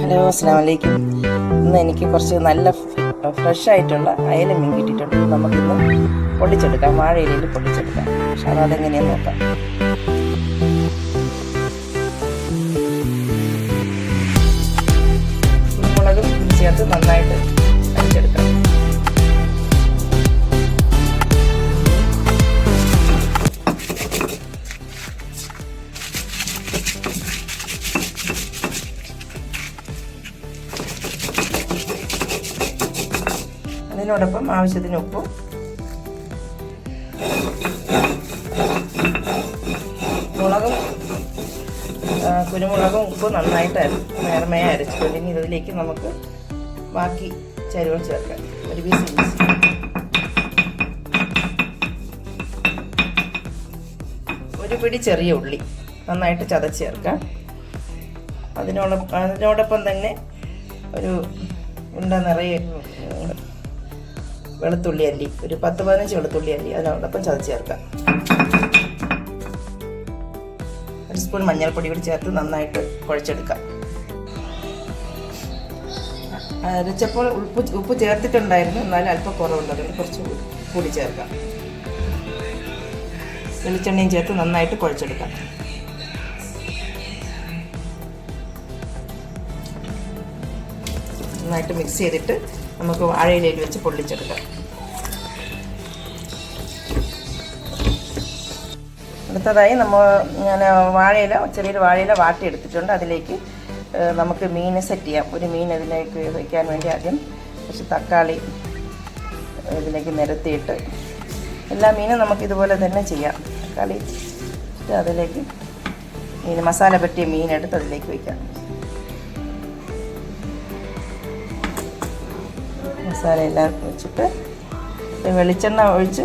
Hello അസ്സാം വലൈക്കും ഇന്ന് എനിക്ക് കുറച്ച് നല്ല ഫ്രഷ് ആയിട്ടുള്ള അയല മീൻ കിട്ടിയിട്ടുണ്ട്. നമുക്കിന്ന് പൊള്ളിച്ചെടുക്കാം. വാഴയിലയിൽ പൊള്ളിച്ചെടുക്കാം. പക്ഷെ അതെങ്ങനെയാണെന്ന് നോക്കാം. അതിനോടൊപ്പം ആവശ്യത്തിന് ഉപ്പും. മുളകും കുരുമുളകും ഉപ്പും നന്നായിട്ട് നേർമയെ അരച്ചിട്ടുണ്ട് ഇനി ഇതിലേക്ക് നമുക്ക് ബാക്കി ചേരുവകൾ ചേർക്കാം. ഒരു പീസ് ഒരു പിടി ചെറിയ ഉള്ളി നന്നായിട്ട് ചതച്ച് ചേർക്കാം. അതിനോടൊപ്പം അതിനോടൊപ്പം തന്നെ ഒരു ഉണ്ട നിറയെ വെളുത്തുള്ളി അല്ലി ഒരു പത്ത് പതിനഞ്ച് വെളുത്തുള്ളി അല്ലി അതിനോടൊപ്പം ചതച്ച് ചേർക്കാം ഒരു സ്പൂൺ മഞ്ഞൾപ്പൊടി കൂടി ചേർത്ത് നന്നായിട്ട് കുഴച്ചെടുക്കാം അരച്ചപ്പോൾ ഉപ്പ് ഉപ്പ് ചേർത്തിട്ടുണ്ടായിരുന്നു എന്നാലും അല്പം കുറവുണ്ട്. അതുകൊണ്ട് കുറച്ച് കൂടി ചേർക്കാം വെളിച്ചെണ്ണയും ചേർത്ത് നന്നായിട്ട് കുഴച്ചെടുക്കാം നന്നായിട്ട് മിക്സ് ചെയ്തിട്ട് നമുക്ക് വാഴയിലയിൽ വെച്ച് പൊള്ളിച്ചെടുക്കാം. അടുത്തതായി നമ്മൾ ഞാൻ വാഴയില ചെറിയൊരു വാഴയില വാട്ടിയെടുത്തിട്ടുണ്ട്. അതിലേക്ക് നമുക്ക് മീൻ സെറ്റ് ചെയ്യാം. ഒരു മീൻ അതിലേക്ക് വയ്ക്കാൻ വേണ്ടി ആദ്യം കുറച്ച് തക്കാളി ഇതിലേക്ക് നിരത്തിയിട്ട് എല്ലാ മീനും നമുക്ക് ഇതുപോലെ തന്നെ ചെയ്യാം. തക്കാളി അതിലേക്ക് മീൻ മസാല പറ്റിയ മീൻ എടുത്ത് അതിലേക്ക് വയ്ക്കാം. മസാല എല്ലാം വെച്ചിട്ട് വെളിച്ചെണ്ണ ഒഴിച്ച്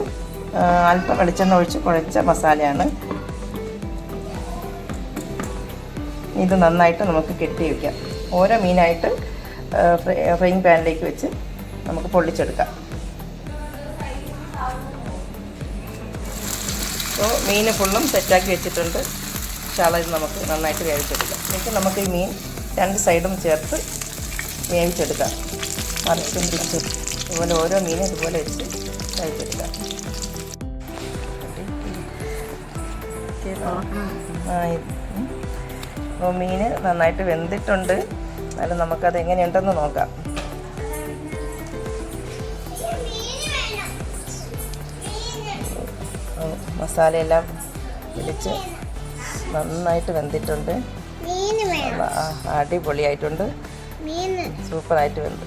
അല്പം വെളിച്ചെണ്ണ ഒഴിച്ച് കുഴച്ച മസാലയാണ്. ഇത് നന്നായിട്ട് നമുക്ക് കെട്ടി വയ്ക്കാം ഓരോ മീനായിട്ട് ഫ്രൈയിങ് പാനിലേക്ക് വെച്ച് നമുക്ക് പൊള്ളിച്ചെടുക്കാം. അപ്പോൾ മീൻ ഫുള്ളും സെറ്റാക്കി വെച്ചിട്ടുണ്ട്. ശാള നമുക്ക് നന്നായിട്ട് വേവിച്ചെടുക്കാം. എന്നിട്ട് നമുക്ക് ഈ മീൻ രണ്ട് സൈഡും ചേർത്ത് വേവിച്ചെടുക്കാം. മറിച്ചും തിരിച്ചും ഇതുപോലെ ഓരോ മീനും ഇതുപോലെ വെച്ച് കഴിച്ചെടുക്കാം. അപ്പോൾ മീൻ നന്നായിട്ട് വെന്തിട്ടുണ്ട്. എന്നാലും നമുക്കത് എങ്ങനെയുണ്ടെന്ന് നോക്കാം. മസാലയെല്ലാം പിടിച്ച് നന്നായിട്ട് വെന്തിട്ടുണ്ട്. അടിപൊളിയായിട്ടുണ്ട്. സൂപ്പറായിട്ട് വെന്ത്.